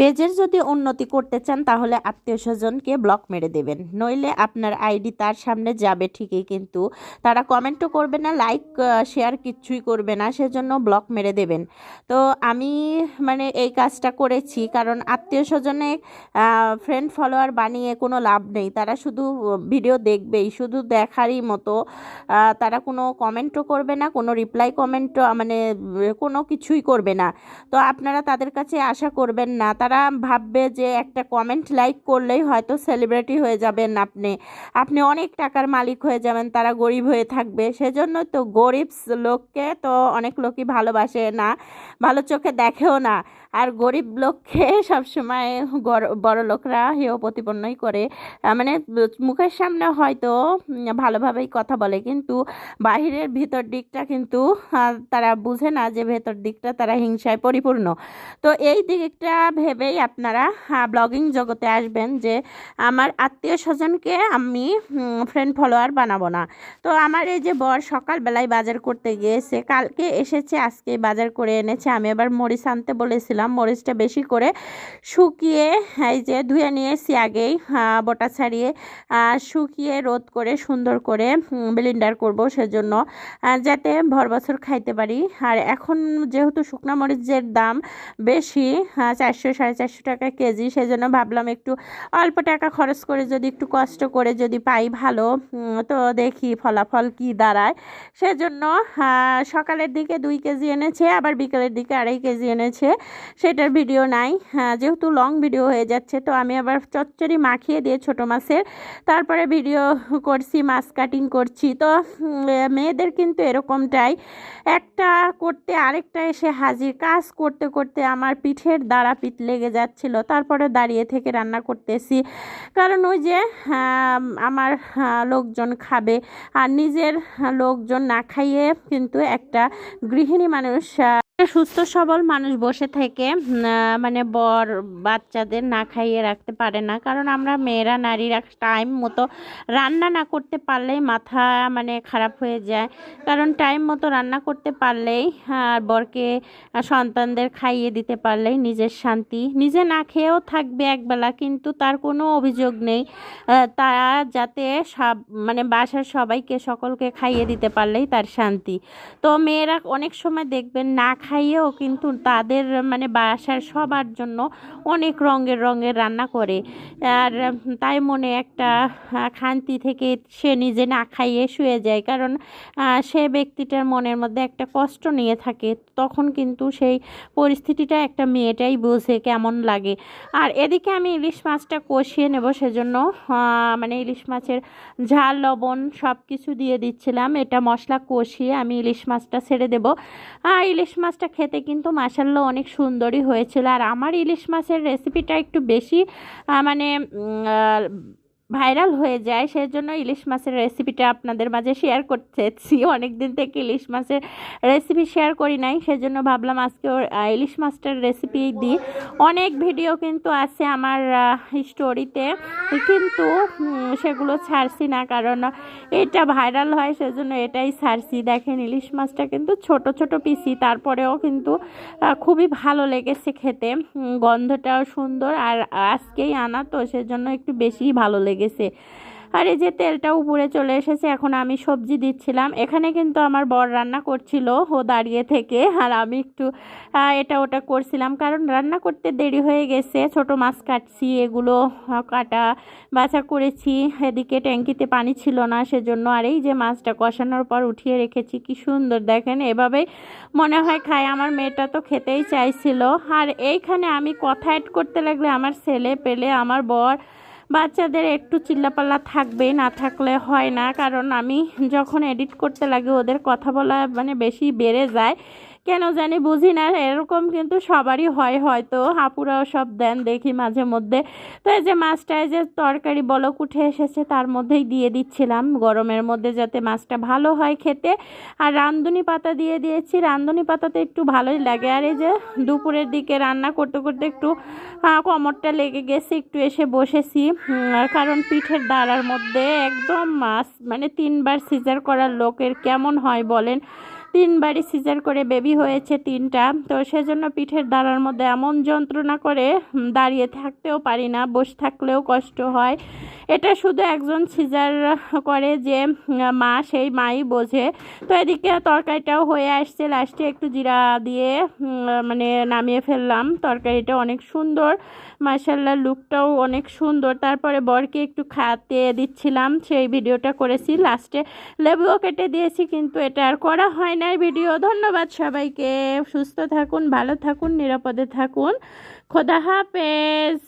পেজের যদি উন্নতি করতে চান, তাহলে আত্মীয় স্বজনকে ব্লক মেরে দেবেন। নইলে আপনার আইডি তার সামনে যাবে ঠিকই, কিন্তু তারা কমেন্টও করবে না লাইক শেয়ার কিচ্ছুই করবে না, সেজন্য ব্লক মেরে দেবেন। তো আমি মানে এই কাজটা করেছি, কারণ আত্মীয় স্বজনে ফ্রেন্ড ফলোয়ার বানিয়ে কোনো লাভ নেই। তারা শুধু ভিডিও দেখবেই, শুধু দেখারই মতো তারা কোনো কমেন্টও করবে না, কোনো রিপ্লাই কমেন্টও মানে কোনো কিছুই করবে না। তো আপনারা তাদের কাছে আশা করবেন না তারা ভাববে যে একটা কমেন্ট লাইক করলেই হয়তো সেলিব্রিটি হয়ে যাবেন আপনি। আপনি অনেক টাকার মালিক হয়ে যাবেন, তারা গরিব হয়ে থাকবে। সেজন্য তো গরিব লোককে তো অনেক লোকই ভালোবাসে না, ভালো চোখে দেখেও না। আর গরিব লোককে সবসময় বড় লোকরা হেয় প্রতিপন্নই করে। মানে মুখের সামনে হয়তো ভালোভাবেই কথা বলে, কিন্তু বাহিরের ভিতর দিকটা কিন্তু তারা বুঝে না যে ভেতর দিকটা তারা হিংসায় পরিপূর্ণ। তো এই দিকটা ভেবেই আপনারা ব্লগিং জগতে আসবেন যে আমার আত্মীয় স্বজনকে আমি ফ্রেন্ড ফলোয়ার বানাবো না। তো আমার এই যে বর সকালবেলায় বাজার করতে গিয়েছে কালকে এসেছে আজকে বাজার করে এনেছে। আমি এবার মরিচ আনতে বলেছিলাম মরিচটা বেশি করে শুকিয়ে এই যে ধুয়ে নিয়েছি আগেই আহ, বোটা ছাড়িয়ে শুকিয়ে রোদ করে সুন্দর করে ব্লেন্ডার করব সেজন্য যাতে ভর বছর খাইতে পারি। আর এখন যেহেতু শুকনা মরিচের দাম বেশি চারশো সাড়ে চারশো টাকা কেজি। সেই জন্য ভাবলাম একটু অল্প টাকা খরচ করে যদি একটু কষ্ট করে যদি পাই ভালো। তো দেখি ফলাফল কি দাঁড়ায়। সেজন্য সকালের দিকে দুই কেজি এনেছে, আবার বিকেলের দিকে আড়াই কেজি এনেছে। সেটার ভিডিও নাই। যেহেতু লং ভিডিও হয়ে যাচ্ছে, তো আমি আবার চচ্চড়ি মাখিয়ে দিয়ে ছোটো মাছের তারপরে ভিডিও করছি, মাছ কাটিং করছি। তো মেয়েদের কিন্তু এরকমটাই। একটা করতে আরেকটা এসে হাজির। কাজ করতে করতে আমার পিঠের দ্বারা পিঠ লেগে যাচ্ছিল। তারপরে দাঁড়িয়ে থেকে রান্না করতেছি। কারণ ওই যে আমার লোকজন খাবে। আর নিজের লোকজন না খাইয়ে কিন্তু একটা গৃহিণী মানুষ সুস্থ, সবল মানুষ বসে থেকে মানে বর বাচ্চাদের না খাইয়ে রাখতে পারে না। কারণ আমরা মেয়েরা, নারীরা টাইম মতো রান্না না করতে পারলেই মাথা মানে খারাপ হয়ে যায়। কারণ টাইম মতো রান্না করতে পারলেই, আর বরকে সন্তানদের খাইয়ে দিতে পারলেই নিজের শান্তি। নিজে না খেয়েও থাকবে একবেলা, কিন্তু তার কোনো অভিযোগ নেই। তারা যাতে সব মানে বাসার সবাইকে, সকলকে খাইয়ে দিতে পারলেই তার শান্তি। তো মেয়েরা অনেক সময় দেখবেন না খাইয়েও কিন্তু তাদের মানে বাসার সবার জন্য অনেক রঙের রঙের রান্না করে। আর তাই মনে একটা খান্তি থেকে সে নিজে না খাইয়ে শুয়ে যায়। কারণ সে ব্যক্তিটার মনের মধ্যে একটা কষ্ট নিয়ে থাকে। তখন কিন্তু সেই পরিস্থিতিটা একটা মেয়েটাই বোঝে কেমন লাগে। আর এদিকে আমি ইলিশ মাছটা কষিয়ে নেব সেজন্য মানে ইলিশ মাছের ঝাল, লবণ সব কিছু দিয়ে দিচ্ছিলাম। এটা মশলা কষিয়ে আমি ইলিশ মাছটা ছেড়ে দেব। ইলিশ মাছটা খেতে কিন্তু মাসাল্লা অনেক সুন্দরই হয়েছিল। আর আমার ইলিশ মাছের রেসিপিটা একটু বেশি মানে ভাইরাল হয়ে যায় সেই জন্য ইলিশ মাছের রেসিপিটা আপনাদের মাঝে শেয়ার করতেছি। অনেক দিন থেকে ইলিশ মাছের রেসিপি শেয়ার করি নাই, সেজন্য ভাবলাম আজকে ইলিশ মাছটার রেসিপি দিই। অনেক ভিডিও কিন্তু আছে আমার স্টোরিতে কিন্তু সেগুলো ছাড়ছি না, কারণ এটা ভাইরাল হয়, সেজন্য এটাই ছাড়ছি। দেখেন, ইলিশ মাছটা কিন্তু ছোট ছোট পিসি তারপরেও কিন্তু খুবই ভালো লেগেছে খেতে। গন্ধটাও সুন্দর, আর আজকেই আনা, তো সেজন্য একটু বেশিই ভালো লেগেছে। আর এই যে তেলটা উপরে চলে এসেছে, এখন আমি সবজি দিচ্ছিলাম। এখানে কিন্তু আমার বর রান্না করছিল, ও দাঁড়িয়ে থেকে, আর আমি একটু এটা ওটা করছিলাম। কারণ রান্না করতে দেরি হয়ে গেছে, ছোট মাছ কাটছি, এগুলো কাটা, বাছা করেছি। এদিকে ট্যাঙ্কিতে পানি ছিল না, সেজন্য আর এই যে মাছটা কষানোর পর উঠিয়ে রেখেছি, কি সুন্দর। দেখেন, এভাবেই মনে হয় খায়, আমার মেয়েটা তো খেতেই চাইছিল। আর এইখানে আমি কথা অ্যাড করতে লাগলে আমার ছেলে পেলে, আমার বর বাচ্চাদের একটু চিল্লাপাল্লা থাকবে, না থাকলে হয় না। কারণ আমি যখন এডিট করতে লাগে, ওদের কথা বলা মানে বেশি বেড়ে যায়। কেন জানি বুঝি না, এরকম কিন্তু সবারই হয় হয়তো। আপুরাও সব দেন দেখি মাঝে মধ্যে। তো এই যে মাছটা যে তরকারি বলক উঠে এসেছে, তার মধ্যেই দিয়ে দিচ্ছিলাম গরমের মধ্যে যাতে মাছটা ভালো হয় খেতে। আর রান্ধুনি পাতা দিয়ে দিয়েছি। রান্ধুনি পাতাতে একটু ভালোই লাগে। আর এই যে দুপুরের দিকে রান্না করতে করতে একটু কোমরটা লেগে গেছে, একটু এসে বসেছি। কারণ পিঠের দাঁড়ার মধ্যে একদম মাছ মানে তিনবার সিজার করার লোকের কেমন হয় বলেন। তিনবারই সিজার করে বেবি হয়েছে তিনটা। তো সেজন্য পিঠের দাঁড়ার মধ্যে এমন যন্ত্রণা করে দাঁড়িয়ে থাকতেও পারি না, বসে থাকলেও কষ্ট হয়। এটা শুধু একজন সিজার করে যে মা সেই মাই বোঝে। তো এদিকে তরকারিটাও হয়ে আসছে, লাস্টে একটু জিরা দিয়ে মানে নামিয়ে ফেললাম। তরকারিটা অনেক সুন্দর মার্শাল্লাহ লুকটাও অনেক সুন্দর। তারপরে বরকে একটু খাতে দিচ্ছিলাম, সেই ভিডিওটা করেছি। লাস্টে লেবুও কেটে দিয়েছি, কিন্তু এটা আর করা হয় নাই ভিডিও। ধন্যবাদ সবাইকে। সুস্থ থাকুন ভালো থাকুন নিরাপদে থাকুন। খোদা হাফেজ।